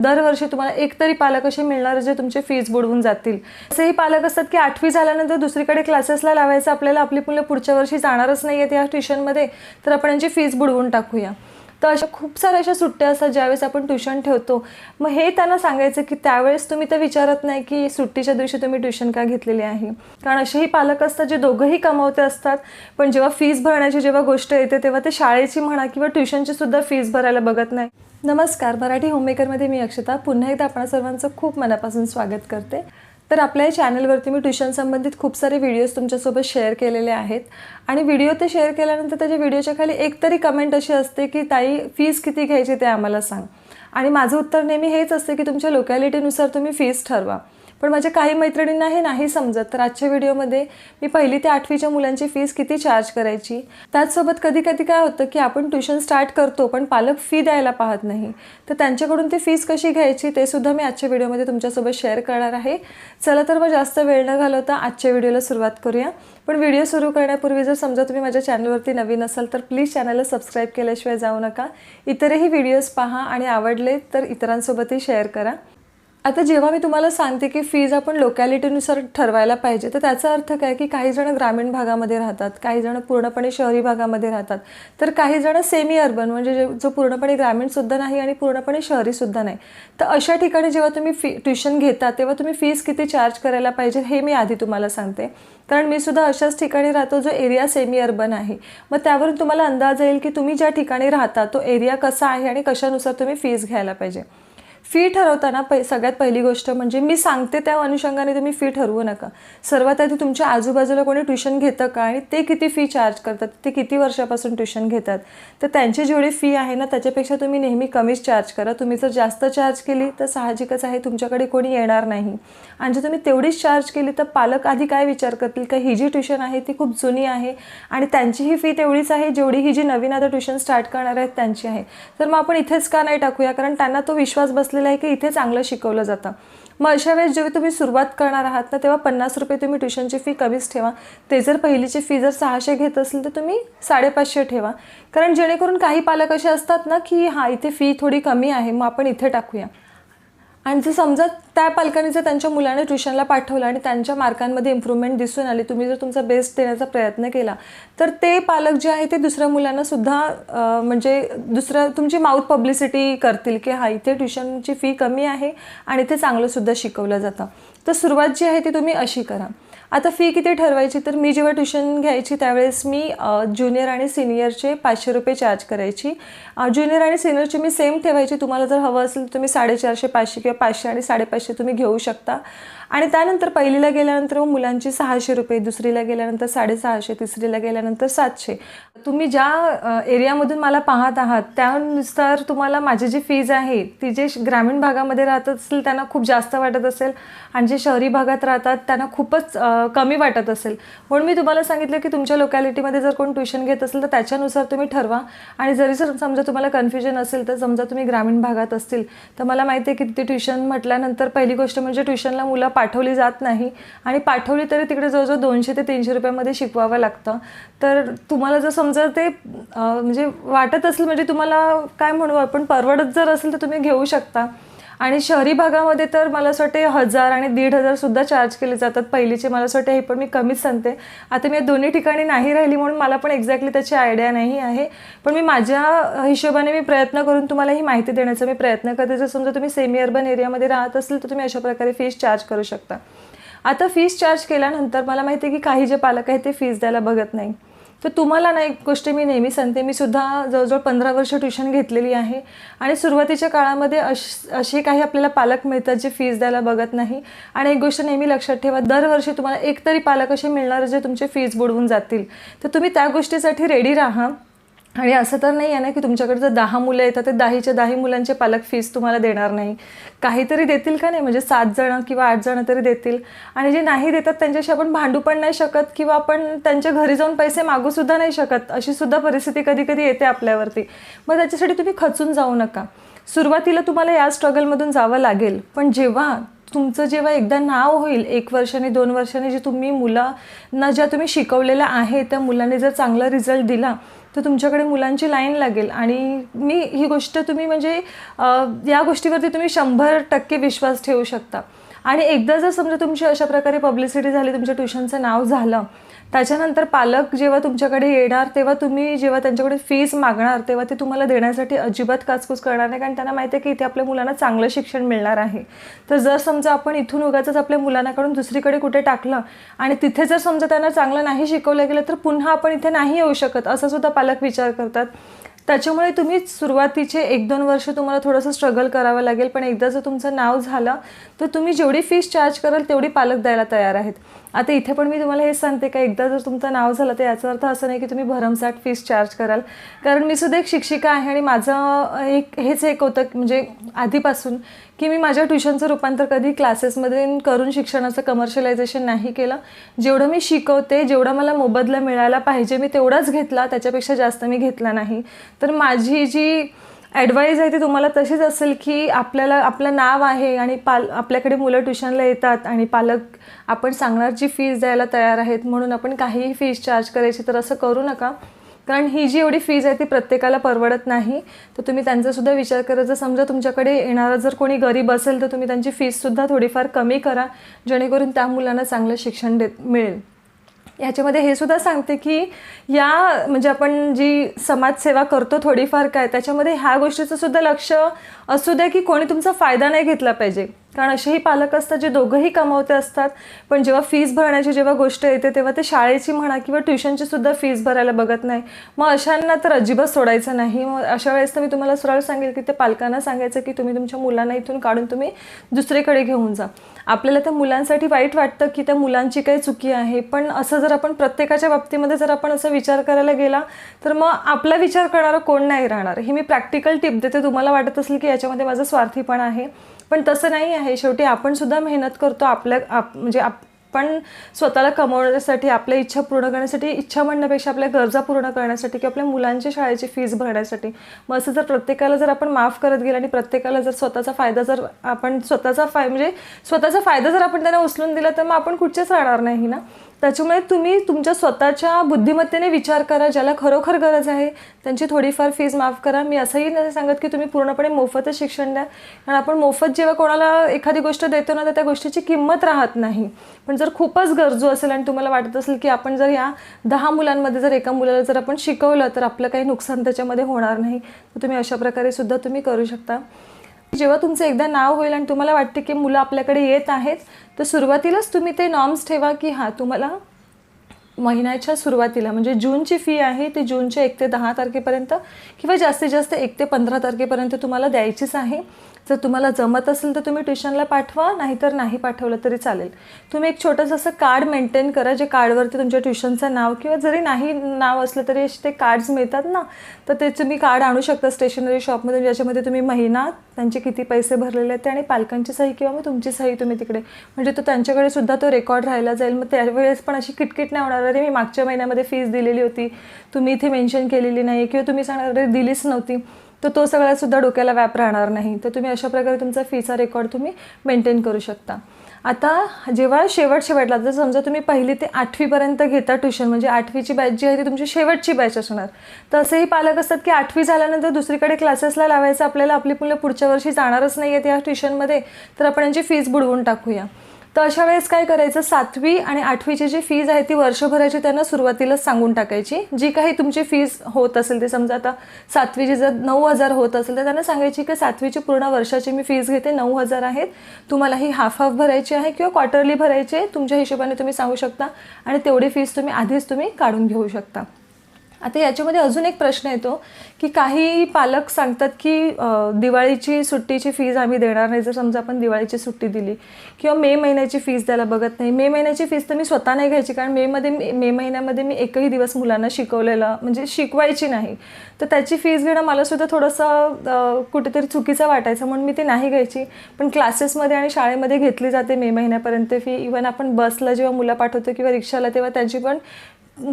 दरवर्षी तुम्हाला एकतरी पालक असे मिळणार जे तुमचे फीज बुडवून जातील. असेही पालक असतात की आठवी झाल्यानंतर दुसरीकडे क्लासेसला लावायचं आपल्याला आपली मुलं पुढच्या वर्षी जाणारच नाही आहेत या ट्युशनमध्ये तर आपण यांची फीज बुडवून टाकूया. तर अशा खूप साऱ्या अशा सुट्ट्या असतात ज्यावेळेस आपण ट्युशन ठेवतो. मग हे त्यांना सांगायचं की त्यावेळेस तुम्ही तर विचारत नाही की सुट्टीच्या दिवशी तुम्ही ट्युशन का घेतलेली आहे. कारण असेही पालक असतात जे दोघंही कमावते असतात पण जेव्हा फीज भरण्याची जेव्हा गोष्ट येते तेव्हा ते शाळेची म्हणा किंवा ट्युशनची सुद्धा फीज भरायला बघत नाही. नमस्कार मराठी होममेकरमध्ये मी अक्षता. पुन्हा एकदा आपण सर्वांचं खूप मनापासून स्वागत करते. तर आपल्या या चॅनलवरती मी ट्युशन संबंधित खूप सारे व्हिडिओज तुमच्यासोबत शेअर केलेले आहेत. आणि व्हिडिओ ते शेअर केल्यानंतर त्याच्या व्हिडिओच्या खाली एक तरी कमेंट अशी असते की ताई फीस किती घ्यायची ते आम्हाला सांग. आणि माझं उत्तर नेहमी हेच असते की तुमच्या लोकॅलिटीनुसार तुम्ही फीस ठरवा. पण माझ्या काही मैत्रिणींना हे नाही समजत. तर आजच्या व्हिडिओमध्ये मी पहिली ते आठवीच्या मुलांची फीस किती चार्ज करायची? त्याचसोबत कधी कधी काय होतं की आपण ट्युशन स्टार्ट करतो पण पालक फी द्यायला पाहत नाही. तर त्यांच्याकडून ती फीस कशी घ्यायची ते सुद्धा मी आजच्या व्हिडिओमध्ये तुमच्यासोबत शेअर करणार आहे. चला तर मग जास्त वेळ न घालवता आजच्या व्हिडिओला सुरुवात करूया. पण व्हिडिओ सुरू करण्यापूर्वी जर समजा तुम्ही माझ्या चॅनलवरती नवीन असाल तर प्लीज चॅनलला सबस्क्राईब केल्याशिवाय जाऊ नका. इतरही व्हिडिओज पहा आणि आवडले तर इतरांसोबतही शेअर करा. आता जेव्हा मी तुम्हाला सांगते की फीज आपण लोकॅलिटीनुसार ठरवायला पाहिजे तर त्याचा अर्थ काय? की काही जण ग्रामीण भागामध्ये राहतात काही जण पूर्णपणे शहरी भागामध्ये राहतात. तर काही जण सेमी अर्बन म्हणजे जे जो पूर्णपणे ग्रामीणसुद्धा नाही आणि पूर्णपणे शहरीसुद्धा नाही. तर अशा ठिकाणी जेव्हा तुम्ही फी ट्युशन घेता तेव्हा तुम्ही फीज किती चार्ज करायला पाहिजे हे मी आधी तुम्हाला सांगते. कारण मी सुद्धा अशाच ठिकाणी राहतो जो एरिया सेमी अर्बन आहे. मग त्यावरून तुम्हाला अंदाज येईल की तुम्ही ज्या ठिकाणी राहता तो एरिया कसा आहे आणि कशानुसार तुम्ही फीज घ्यायला पाहिजे. फी ठरवताना पै सगळ्यात पहिली गोष्ट म्हणजे मी सांगते त्या अनुषंगाने तुम्ही फी ठरवू नका. सर्वात आधी तुमच्या आजूबाजूला कोणी ट्युशन घेतं का आणि ते किती फी चार्ज करतात ते किती वर्षापासून ट्युशन घेतात? तर त्यांची जेवढी फी आहे ना त्याच्यापेक्षा तुम्ही नेहमी कमीच चार्ज करा. तुम्ही जर जास्त चार्ज केली तर साहजिकच आहे तुमच्याकडे कोणी येणार नाही. आणि जर तुम्ही तेवढीच चार्ज केली तर पालक आधी काय विचार करतील? का ही जी ट्युशन आहे ती खूप जुनी आहे आणि त्यांची ही फी तेवढीच आहे जेवढी ही जी नवीन आता ट्युशन स्टार्ट करणार आहेत त्यांची आहे. तर मग आपण इथेच का नाही टाकूया? कारण त्यांना तो विश्वास बसलेला आहे की इथे चांगलं शिकवलं जातं. मग अशा वेळेस जेव्हा तुम्ही सुरुवात करणार आहात ना तेव्हा पन्नास रुपये तुम्ही ट्युशनची फी कमीच ठेवा. ते जर पहिलीची फी जर सहाशे घेत असेल तर तुम्ही साडेपाचशे ठेवा. कारण जेणेकरून काही पालक असे असतात ना की हां इथे फी थोडी कमी आहे मग आपण इथे टाकूया. आणि जर समजा त्या पालकांनी जर त्यांच्या मुलांना ट्युशनला पाठवलं आणि त्यांच्या मार्कांमध्ये इम्प्रूव्हमेंट दिसून आली तुम्ही जर तुमचा बेस्ट देण्याचा प्रयत्न केला तर ते पालक जे आहे ते दुसऱ्या मुलांनासुद्धा म्हणजे दुसऱ्या तुमची माउथ पब्लिसिटी करतील की हा इथे ट्युशनची फी कमी आहे आणि ते चांगलंसुद्धा शिकवलं जातं. तर सुरुवात जी आहे ती तुम्ही अशी करा. आता फी किती ठरवायची? तर मी जेव्हा ट्युशन घ्यायची त्यावेळेस मी ज्युनियर आणि सिनियरचे पाचशे रुपये चार्ज करायची. ज्युनियर आणि सिनियरचे मी सेम ठेवायची. तुम्हाला जर हवं असेल तर तुम्ही साडेचारशे पाचशे किंवा पाचशे आणि साडेपाचशे तुम्ही घेऊ शकता. आणि त्यानंतर पहिलीला गेल्यानंतर मग मुलांची सहाशे रुपये दुसरीला गेल्यानंतर साडेसहाशे तिसरीला गेल्यानंतर सातशे. तुम्ही ज्या एरियामधून मला पाहत आहात त्यानुसार तुम्हाला माझी जी फीज आहे ती जे श- ग्रामीण भागामध्ये राहत असेल त्यांना खूप जास्त वाटत असेल आणि जे शहरी भागात राहतात त्यांना खूपच कमी वाटत असेल. म्हणून मी तुम्हाला सांगितलं की तुमच्या लोकॅलिटीमध्ये जर कोण ट्युशन घेत असेल तर त्याच्यानुसार तुम्ही ठरवा. आणि जरी जर समजा तुम्हाला कन्फ्युजन असेल तर समजा तुम्ही ग्रामीण भागात असतील तर मला माहिती आहे की तिथे ट्युशन म्हटल्यानंतर पहिली गोष्ट म्हणजे ट्युशनला मुलं पाठवली जात नाही. आणि पाठवली तरी तिकडे जवळजवळ दोनशे ते तीनशे रुपयामध्ये शिकवावं लागतं. तर तुम्हाला जर समजा ते म्हणजे वाटत असेल म्हणजे तुम्हाला काय म्हणू आपण परवडत जर असेल तर तुम्ही घेऊ शकता. आणि शहरी भागामध्ये तर मला असं वाटते हजार आणि दीड हजार सुद्धा चार्ज केले जातात. पहिलीचे मला असं वाटते हे पण मी कमीच सांगते. आता मी या दोन्ही ठिकाणी नाही राहिली म्हणून मला पण एक्झॅक्टली त्याची आयडिया नाही आहे. पण मी माझ्या हिशोबाने मी प्रयत्न करून तुम्हाला ही माहिती देण्याचा मी प्रयत्न करते. जर समजा तुम्ही सेमी अर्बन एरियामध्ये राहत असेल तर तुम्ही अशा प्रकारे फीस चार्ज करू शकता. आता फीस चार्ज केल्यानंतर मला माहिती आहे की काही जे पालक आहेत ते फीस द्यायला बघत नाही. तर तुम्हाला ना एक गोष्ट मी नेहमी सांगते मी सुद्धा जवळजवळ पंधरा वर्ष ट्युशन घेतलेली आहे आणि सुरुवातीच्या काळामध्ये अश असे काही आपल्याला पालक मिळतात जे फीज द्यायला बघत नाही. आणि एक गोष्ट नेहमी लक्षात ठेवा दरवर्षी तुम्हाला एकतरी पालक असे मिळणार जे तुमचे फीज बुडवून जातील. तर तुम्ही त्या गोष्टीसाठी रेडी राहा. आणि असं तर नाही आहे ना की तुमच्याकडे जर दहा मुलं येतात तर दहाच्या दहा मुलांचे पालक फीस तुम्हाला देणार नाही. काहीतरी देतील का नाही? म्हणजे सात जणं किंवा आठ जणं तरी देतील. आणि जे नाही देतात त्यांच्याशी आपण भांडू पण नाही शकत किंवा आपण त्यांच्या घरी जाऊन पैसे मागूसुद्धा नाही शकत. अशी सुद्धा परिस्थिती कधी कधी येते आपल्यावरती. मग त्याच्यासाठी तुम्ही खचून जाऊ नका. सुरुवातीला तुम्हाला या स्ट्रगलमधून जावं लागेल. पण जेव्हा तुमचं जेव्हा एकदा नाव होईल एक वर्षाने दोन वर्षाने जे तुम्ही मुलांना ज्या तुम्ही शिकवलेल्या आहे त्या मुलांनी जर चांगला रिझल्ट दिला तर तुमच्याकडे मुलांची लाईन लागेल. आणि मी ही गोष्ट तुम्ही म्हणजे या गोष्टीवरती तुम्ही शंभर टक्के विश्वास ठेवू शकता. आणि एकदा जर समजा तुमची अशा प्रकारे पब्लिसिटी झाली तुमच्या ट्युशनचं नाव झालं त्याच्यानंतर पालक जेव्हा तुमच्याकडे येणार तेव्हा तुम्ही जेव्हा त्यांच्याकडे फीस मागणार तेव्हा ते तुम्हाला देण्यासाठी अजिबात काचकूच करणार नाही कारण त्यांना माहिती आहे की इथे आपल्या मुलांना चांगलं शिक्षण मिळणार आहे. तर जर समजा आपण इथून उगाच आपल्या मुलांनाकडून दुसरीकडे कुठे टाकलं आणि तिथे जर समजा त्यांना चांगलं नाही शिकवलं गेलं तर पुन्हा आपण इथे नाही येऊ शकत असं सुद्धा पालक विचार करतात. त्याच्यामुळे तुम्ही सुरुवातीचे एक दोन वर्ष तुम्हाला थोडंसं स्ट्रगल करावं लागेल. पण एकदा जर तुमचं नाव झालं तर तुम्ही जेवढी फीस चार्ज कराल तेवढी पालक द्यायला तयार आहेत. आता इथे पण मी तुम्हाला हे सांगते का एकदा जर तुमचं नाव झालं तर याचा अर्थ असं नाही की तुम्ही भरमसाठ फीस चार्ज कराल. कारण मी सुद्धा एक शिक्षिका आहे आणि माझं एक हेच एक होतं म्हणजे आधीपासून की मी माझ्या ट्युशनचं रूपांतर कधी क्लासेसमध्ये करून शिक्षणाचं कमर्शियलायझेशन नाही केलं. जेवढं मी शिकवते जेवढा मला मोबदला मिळायला पाहिजे मी तेवढाच घेतला त्याच्यापेक्षा जास्त मी घेतला नाही. तर माझी जी ॲडवाईज आहे ती तुम्हाला तशीच असेल की आपल्याला आपलं नाव आहे आणि पाल आपल्याकडे मुलं ट्युशनला येतात आणि पालक आपण सांगणार जी फीज द्यायला तयार आहेत म्हणून आपण काहीही फीज चार्ज करायची तर असं करू नका. कारण ही जी एवढी फीज आहे ती प्रत्येकाला परवडत नाही. तर तुम्ही त्यांचासुद्धा विचार करा. जर समजा तुमच्याकडे येणारा जर कोणी गरीब असेल तर तुम्ही त्यांची फीजसुद्धा थोडीफार कमी करा. जेणेकरून त्या मुलांना चांगलं शिक्षण देत मिळेल. ह्याच्यामध्ये हे सुद्धा सांगते की या म्हणजे आपण जी समाजसेवा करतो थोडीफार काय त्याच्यामध्ये ह्या गोष्टीचं सुद्धा लक्ष असू द्या की कोणी तुमचा फायदा नाही घेतला पाहिजे. कारण असेही पालक असतात जे दोघंही कमावते असतात पण जेव्हा फीज भरण्याची जेव्हा गोष्ट येते तेव्हा ते शाळेची म्हणा किंवा ट्युशनची सुद्धा फीज भरायला बघत नाही. मग अशांना तर अजिबात सोडायचं नाही. मग अशा वेळेस तर मी तुम्हाला सरळ सांगेल की ते पालकांना सांगायचं की तुम्ही तुमच्या मुलांना इथून काढून तुम्ही दुसरीकडे घेऊन जा. आपल्याला त्या मुलांसाठी वाईट वाटतं की त्या मुलांची काही चुकी आहे पण असं जर आपण प्रत्येकाच्या बाबतीमध्ये जर आपण असं विचार करायला गेला तर मग आपला विचार करणारं कोण नाही राहणार? ही मी प्रॅक्टिकल टिप देते. तुम्हाला वाटत असेल की याच्यामध्ये माझं स्वार्थीपण आहे. पण तसं नाही आहे. शेवटी आपण सुद्धा मेहनत करतो आपल्या आप म्हणजे आपण स्वतःला कमवण्यासाठी आपल्या इच्छा पूर्ण करण्यासाठी इच्छा म्हणण्यापेक्षा आपल्या गरजा पूर्ण करण्यासाठी किंवा आपल्या मुलांच्या शाळेची फीज भरण्यासाठी. मग असं जर प्रत्येकाला जर आपण माफ करत गेलं आणि प्रत्येकाला जर स्वतःचा फायदा जर आपण स्वतःचा फाय म्हणजे स्वतःचा फायदा जर आपण त्यांना उचलून दिला तर मग आपण कुठचेच राहणार नाही ना? त्याच्यामुळे तुम्ही तुमच्या स्वतःच्या बुद्धिमत्तेने विचार करा ज्याला खरोखर गरज आहे. त्यांची थोडीफार फीज माफ करा. मी असंही नाही सांगत की तुम्ही पूर्णपणे मोफतच शिक्षण द्या. कारण आपण मोफत जेव्हा कोणाला एखादी गोष्ट देतो ना तर त्या गोष्टीची किंमत राहत नाही. पण जर खूपच गरजू असेल आणि तुम्हाला वाटत असेल की आपण जर या दहा मुलांमध्ये जर एका मुलाला जर आपण शिकवलं तर आपलं काही नुकसान त्याच्यामध्ये होणार नाही. तर तुम्ही अशा प्रकारे सुद्धा तुम्ही करू शकता. जेव्हा तुमचं एकदा नाव होईल आणि तुम्हाला वाटते की मुलं आपल्याकडे येत आहेत तर सुरुवातीलाच तुम्ही ते नॉर्म्स ठेवा की हां तुम्हाला महिन्याच्या सुरुवातीला म्हणजे जूनची फी आहे ती जूनच्या एक ते दहा तारखेपर्यंत किंवा जास्तीत जास्त एक ते पंधरा तारखेपर्यंत तुम्हाला द्यायचीच आहे. जर तुम्हाला जमत असेल तर तुम्ही ट्युशनला पाठवा नाहीतर नाही पाठवलं तरी चालेल. तुम्ही एक छोटंसं असं कार्ड मेंटेन करा जे कार्डवरती तुमच्या ट्युशनचं नाव किंवा जरी नाही नाव असलं तरी असे ते कार्ड्स मिळतात ना तर ते तुम्ही कार्ड आणू शकता स्टेशनरी शॉपमध्ये ज्याच्यामध्ये तुम्ही महिना त्यांचे किती पैसे भरलेले आहेत ते आणि पालकांची सही किंवा मग तुमची सही तुम्ही तिकडे म्हणजे तो त्यांच्याकडे सुद्धा तो रेकॉर्ड राहिला जाईल. मग त्यावेळेस पण अशी किटकिट नाही होणार. अरे मी मागच्या महिन्यामध्ये फीस दिलेली होती तुम्ही इथे मेन्शन केलेली नाही किंवा तुम्ही सांगणार अरे दिलीच नव्हती. तर तो सगळा सुद्धा डोक्याला व्याप राहणार नाही. तर तुम्ही अशा प्रकारे तुमचा फीचा रेकॉर्ड तुम्ही मेंटेन करू शकता. आता जेव्हा शेवट शेवटला जर समजा तुम्ही पहिली ते आठवीपर्यंत घेता ट्युशन म्हणजे आठवीची बॅच जी आहे ती तुमची शेवटची बॅच असणार. तर असेही पालक असतात की आठवी झाल्यानंतर दुसरीकडे क्लासेसला लावायचं आपल्याला आपली मुलं पुढच्या वर्षी जाणारच नाही आहेत या ट्युशनमध्ये तर आपण यांची फीज बुडवून टाकूया. तर अशा वेळेस काय करायचं? सातवी आणि आठवीची जी फीज आहे ती वर्षभराची त्यांना सुरुवातीलाच सांगून टाकायची. जी काही तुमची फीज होत असेल ते समजा आता सातवीची जर नऊ हजार होत असेल तर त्यांना सांगायची की सातवीची पूर्ण वर्षाची मी फीज घेते नऊ हजार आहेत. तुम्हाला ही हाफ हाफ भरायची आहे किंवा क्वार्टरली भरायची आहे तुमच्या हिशोबाने तुम्ही सांगू शकता. आणि तेवढी फीज तुम्ही आधीच तुम्ही काढून घेऊ शकता. आता याच्यामध्ये अजून एक प्रश्न येतो की काही पालक सांगतात की दिवाळीची सुट्टीची फीज आम्ही देणार नाही. जर समजा आपण दिवाळीची सुट्टी दिली किंवा मे महिन्याची फीज द्यायला बघत नाही. मे महिन्याची फीज तर मी स्वतः नाही घ्यायची कारण मेमध्ये मी- मे महिन्यामध्ये मी एकही दिवस मुलांना शिकवलेला म्हणजे शिकवायची नाही. तर त्याची फीज घेणं मला सुद्धा थोडंसं कुठेतरी चुकीचं वाटायचं म्हणून मी ती नाही घ्यायची. पण क्लासेसमध्ये आणि शाळेमध्ये घेतली जाते मे महिन्यापर्यंत फी इवन आपण बसला जेव्हा मुलं पाठवतो किंवा रिक्षाला तेव्हा त्यांची पण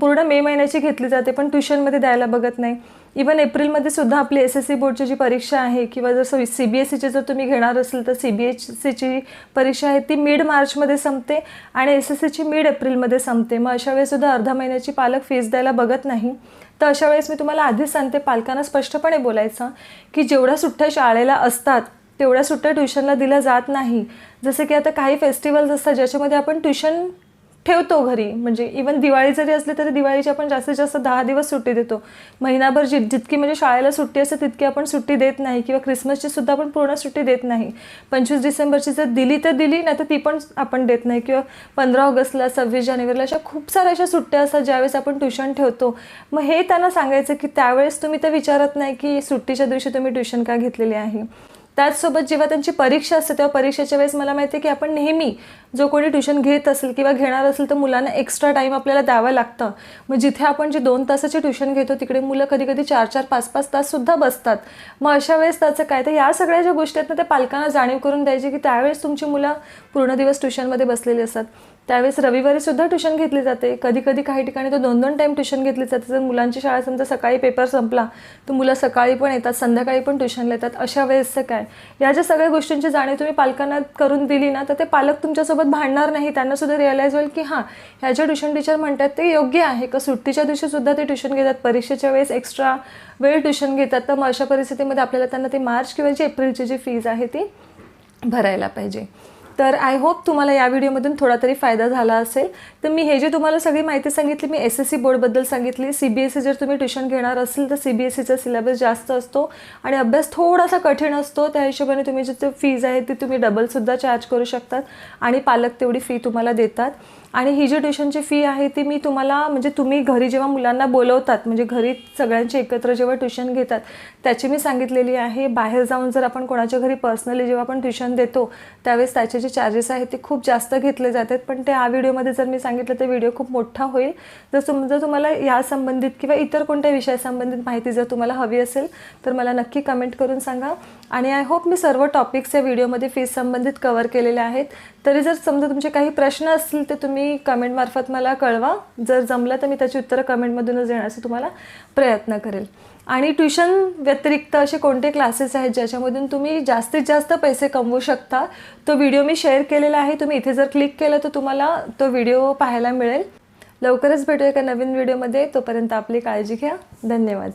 पूर्ण मे महिन्याची घेतली जाते पण ट्युशनमध्ये द्यायला बघत नाही. इवन एप्रिलमध्ये सुद्धा आपली एस एस सी बोर्डची जी परीक्षा आहे किंवा जसं सी बी एस सीची जर तुम्ही घेणार असेल तर सी बी एस सीची परीक्षा आहे ती मिड मार्चमध्ये संपते आणि एस एस सीची मिड एप्रिलमध्ये संपते. मग अशा वेळेससुद्धा अर्धा महिन्याची पालक फीस द्यायला बघत नाही. तर अशा वेळेस मी तुम्हाला आधीच सांगते पालकांना स्पष्टपणे बोलायचं की जेवढ्या सुट्ट्या शाळेला असतात तेवढ्या सुट्ट्या ट्युशनला दिल्या जात नाही. जसं की आता काही फेस्टिवल्स असतात ज्याच्यामध्ये आपण ट्युशन ठेवतो घरी. म्हणजे इवन दिवाळी जरी असली तरी दिवाळीची आपण जास्तीत जास्त दहा दिवस सुट्टी देतो. महिनाभर जि जितकी म्हणजे शाळेला सुट्टी असते तितकी आपण सुट्टी देत नाही किंवा क्रिसमसची सुद्धा आपण पूर्ण सुट्टी देत नाही. पंचवीस डिसेंबरची जर दिली तर दिली नाही तर ती पण आपण देत नाही. किंवा पंधरा ऑगस्टला सव्वीस जानेवारीला अशा खूप साऱ्या अशा सुट्ट्या असतात ज्यावेळेस आपण ट्युशन ठेवतो. मग हे त्यांना सांगायचं की त्यावेळेस तुम्ही तर विचारत नाही की सुट्टीच्या दिवशी तुम्ही ट्युशन का घेतलेली आहे? त्याचसोबत जेव्हा त्यांची परीक्षा असते तेव्हा परीक्षेच्या वेळेस मला माहिती आहे की आपण नेहमी जो कोणी ट्युशन घेत असेल किंवा घेणार असेल तर मुलांना एक्स्ट्रा टाईम आपल्याला द्यावं लागतं. मग जिथे आपण जे दोन तासाची ट्युशन घेतो तिकडे मुलं कधी कधी चार चार पाच पाच ताससुद्धा बसतात. मग अशा वेळेस त्याचं काय? तर या सगळ्या ज्या गोष्टी आहेत ना त्या पालकांना जाणीव करून द्यायची की त्यावेळेस तुमची मुलं पूर्ण दिवस ट्युशनमध्ये बसलेली असतात. त्यावेळेस रविवारी सुद्धा ट्युशन घेतली जाते. कधी कधी काही ठिकाणी तर दोन दोन टाईम ट्युशन घेतली जाते. जर मुलांची शाळा समजा सकाळी पेपर संपला तर मुलं सकाळी पण येतात संध्याकाळी पण ट्युशनला येतात. अशा वेळेसचं काय? या ज्या सगळ्या गोष्टींची जाणीव तुम्ही पालकांना करून दिली ना तर ते पालक तुमच्यासोबत भांडणार नाही. त्यांना सुद्धा रिअलाईज होईल की हां ह्या ज्या ट्युशन टीचर म्हणतात ते योग्य आहे. का सुट्टीच्या दिवशी सुद्धा ते ट्युशन घेतात? परीक्षेच्या वेळेस एक्स्ट्रा वेळ ट्युशन घेतात. तर मग अशा परिस्थितीमध्ये आपल्याला त्यांना ती मार्च किंवा जी एप्रिलची जी फीज आहे ती भरायला पाहिजे. तर आय होप तुम्हाला या व्हिडिओमधून थोडा तरी फायदा झाला असेल. तर मी हे जे तुम्हाला सगळी माहिती सांगितली मी एस एस सी बोर्डबद्दल सांगितली. सी बी एस सी जर तुम्ही ट्युशन घेणार असेल तर सी बी एस सीचा सिलेबस जास्त असतो आणि अभ्यास थोडासा कठीण असतो. त्या हिशोबाने तुम्ही जी फीज आहे ती तुम्ही डबलसुद्धा चार्ज करू शकतात आणि पालक तेवढी फी तुम्हाला देतात. आणि ही जी ट्युशनची फी आहे ती मी तुम्हाला म्हणजे तुम्ही घरी जेव्हा मुलांना बोलवतात म्हणजे घरी सगळ्यांची एकत्र जेव्हा ट्युशन घेतात त्याची मी सांगितलेली आहे. बाहेर जाऊन जर आपण कोणाच्या घरी पर्सनली जेव्हा आपण ट्युशन देतो त्यावेळेस त्याचे जे चार्जेस आहेत ते खूप जास्त घेतले जातात. पण ते हा व्हिडिओमध्ये जर मी सांगितलं तर व्हिडिओ खूप मोठा होईल. जर तुम जर तुम्हाला या संबंधित किंवा इतर कोणत्या विषयासंबंधित माहिती जर तुम्हाला हवी असेल तर मला नक्की कमेंट करून सांगा. आणि आय होप मी सर्व टॉपिक्स या व्हिडिओमध्ये फीस संबंधित कवर केलेले आहेत. तरी जर समजा तुमचे काही प्रश्न असतील तर तुम्ही कमेंटमार्फत मला कळवा. जर जमलं तर मी त्याची उत्तरं कमेंटमधूनच देण्याचा तुम्हाला प्रयत्न करेल. आणि ट्युशन व्यतिरिक्त असे कोणते क्लासेस आहेत ज्याच्यामधून तुम्ही जास्तीत जास्त पैसे कमवू शकता? तो व्हिडिओ मी शेअर केलेला आहे. तुम्ही इथे जर क्लिक केलं तर तुम्हाला तो व्हिडिओ पाहायला मिळेल. लवकरच भेटू एका नवीन व्हिडिओमध्ये तोपर्यंत आपली काळजी घ्या. धन्यवाद.